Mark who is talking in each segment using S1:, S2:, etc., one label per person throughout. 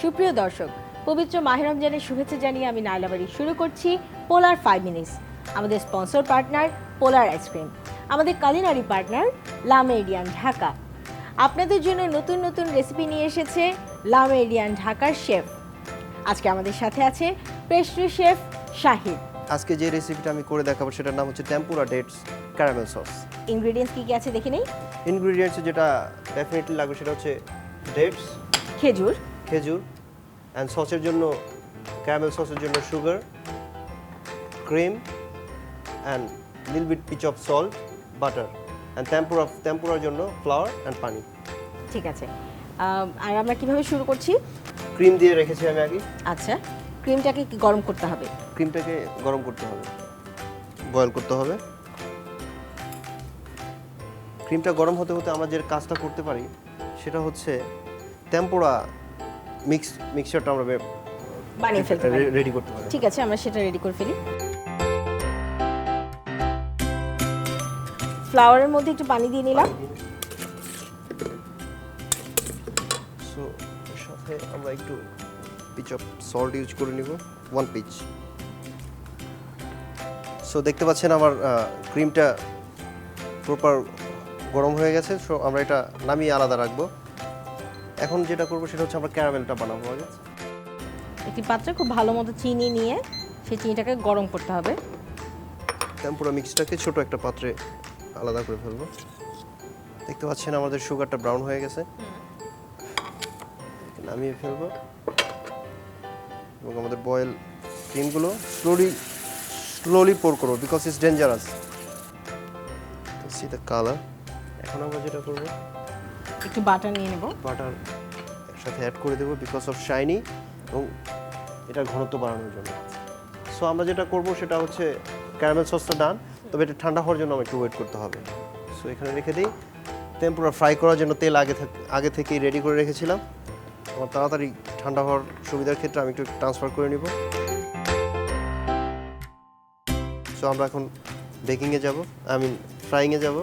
S1: সুপ্রিয় দর্শক পবিত্র মাহে রমজানের শুভেচ্ছা জানিয়ে আমি নাইলাবাড়ি শুরু করছি পোলার ফাইভ মিনিটস আমাদের sponsor partner Polar ice cream আমাদের culinary partner Le Meridien Dhaka আপনাদের জন্য নতুন নতুন রেসিপি নিয়ে এসেছে লামেরিয়ান ঢাকার শেফ আজকে আমাদের সাথে আছে পেস্ট্রি শেফ শাহিদ
S2: আজকে যে রেসিপিটা আমি করে দেখাবো সেটার নাম হচ্ছে tempura dates caramel sauce
S1: ingredients কী কী আছে দেখে নেই?
S2: ইনগ্রিডিয়েন্টস যেটা ডেফিনেটলি লাগবে সেটা হচ্ছে ডেটস
S1: খেজুর।
S2: খেজুর অ্যান্ড সসের জন্য ক্যারামেল সসের জন্য সুগার ক্রিম অ্যান্ড লিল bit pinch of salt butter and tempura টেম্পুরার জন্য ফ্লাওয়ার অ্যান্ড পানি
S1: ঠিক আছে। আর আমরা কীভাবে শুরু করছি?
S2: ক্রিম দিয়ে রেখেছি আমি আগে।
S1: আচ্ছা ক্রিমটাকে কি গরম করতে হবে?
S2: ক্রিমটাকে গরম করতে হবে। বয়েল করতে হবে। ক্রিমটা গরম হতে হতে আমরা যে কাজটা করতে পারি সেটা হচ্ছে টেম্পোরা মিক্স মিক্সচারটা আমরা
S1: বানিয়ে ফেলতে পারি।
S2: রেডি করতে পারি।
S1: ঠিক আছে আমরা সেটা রেডি করে ফেলি। ফ্লাওয়ারের মধ্যে একটু পানি দিয়ে নিলাম।
S2: সো সাথে আমরা একটু পিচ অফ সল্ট ইউজ করে নিব ওয়ান পিচ সো দেখতে পাচ্ছেন আমার ক্রিমটা প্রপার গরম হয়ে গেছে। সো আমরা এটা নামিয়ে আলাদা রাখব। এখন যেটা করব সেটা হচ্ছে আমরা ক্যারামেলটা বানাবো আগে।
S1: একটি পাত্রে খুব ভালো মতো চিনি নিয়ে সেই চিনিটাকে গরম করতে হবে।
S2: টেম্পুরা মিক্সটাকে ছোট একটা পাত্রে আলাদা করে ফেলব। দেখতে পাচ্ছেন আমাদের সুগারটা ব্রাউন হয়ে গেছে। নামিয়ে ফেলব। এবং আমাদের বয়েল ক্রিমগুলো স্লোলি স্লোলি পোর করব because it's dangerous see the colour এখন আমরা যেটা করব
S1: একটু বাটার নিয়ে নেব।
S2: বাটার একসাথে অ্যাড করে দেবো বিকজ অফ শাইনি এবং এটার ঘনত্ব বাড়ানোর জন্য। সো আমরা যেটা করব সেটা হচ্ছে ক্যারামেল সসটা ডান তবে এটা ঠান্ডা হওয়ার জন্য আমাকে একটু ওয়েট করতে হবে। সো এখানে রেখে দিই। টেম্পুরা ফ্রাই করার জন্য তেল আগে আগে থেকেই রেডি করে রেখেছিলাম। আমার তাড়াতাড়ি ঠান্ডা হওয়ার সুবিধার ক্ষেত্রে আমি একটু ট্রান্সফার করে নিব। সো আমরা এখন বেকিংয়ে যাব আই মিন ফ্রাইংয়ে যাব।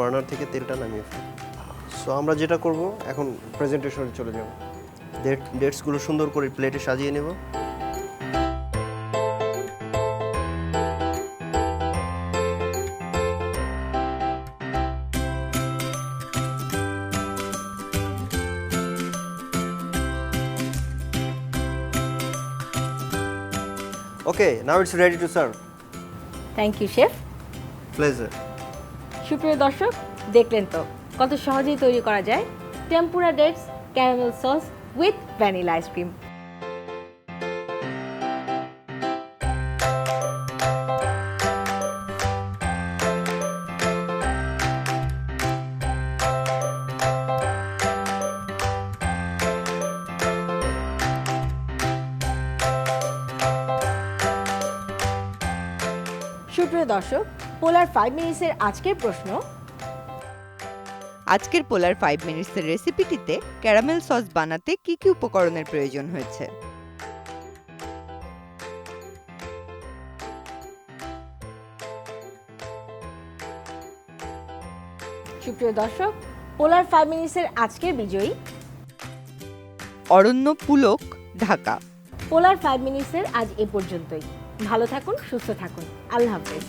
S2: বার্নার থেকে তেলটা নামিয়ে ফেলব সো আমরা যেটা করব এখন প্রেজেন্টেশনে চলে যাব। ডেট ডেটসগুলো সুন্দর করে প্লেটে সাজিয়ে নেব। Okay now it's ready to serve
S1: thank you chef
S2: pleasure
S1: সুপ্রিয় দর্শক, দেখলেন তো কত সহজেই তৈরি করা যায় tempura dates caramel sauce with vanilla ice cream সুপ্রিয় দর্শক পোলার ফাইভ মিনিটসের আজকের প্রশ্ন।
S3: আজকের পোলার ফাইভ মিনিটসের রেসিপিটিতে ক্যারামেল সস বানাতে কি কি উপকরণের প্রয়োজন হয়েছে?
S1: সুপ্রিয় দর্শক পোলার ফাইভ মিনিটসের আজকের বিজয়ী।
S3: অরণ্য পুলক ঢাকা।
S1: পোলার ফাইভ মিনিটসের আজ এ পর্যন্তই। ভালো থাকুন সুস্থ থাকুন। আল্লাহ হাফেজ।